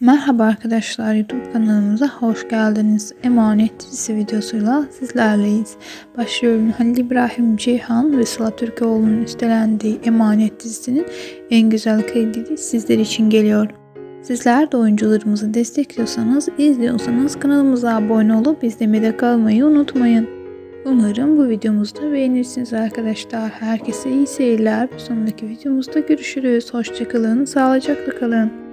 Merhaba arkadaşlar YouTube kanalımıza hoş geldiniz. Emanet dizisi videosuyla sizlerleyiz. Başlıyorum Halil İbrahim Ceyhan ve Sıla Türkoğlu'nun üstelendiği Emanet dizisinin en güzel kredisi sizler için geliyor. Sizler de oyuncularımızı destekliyorsanız, izliyorsanız kanalımıza abone olup izlemede kalmayı unutmayın. Umarım bu videomuzda beğenirsiniz arkadaşlar. Herkese iyi seyirler. Bir sonraki videomuzda görüşürüz. Hoşçakalın, sağlıcakla kalın.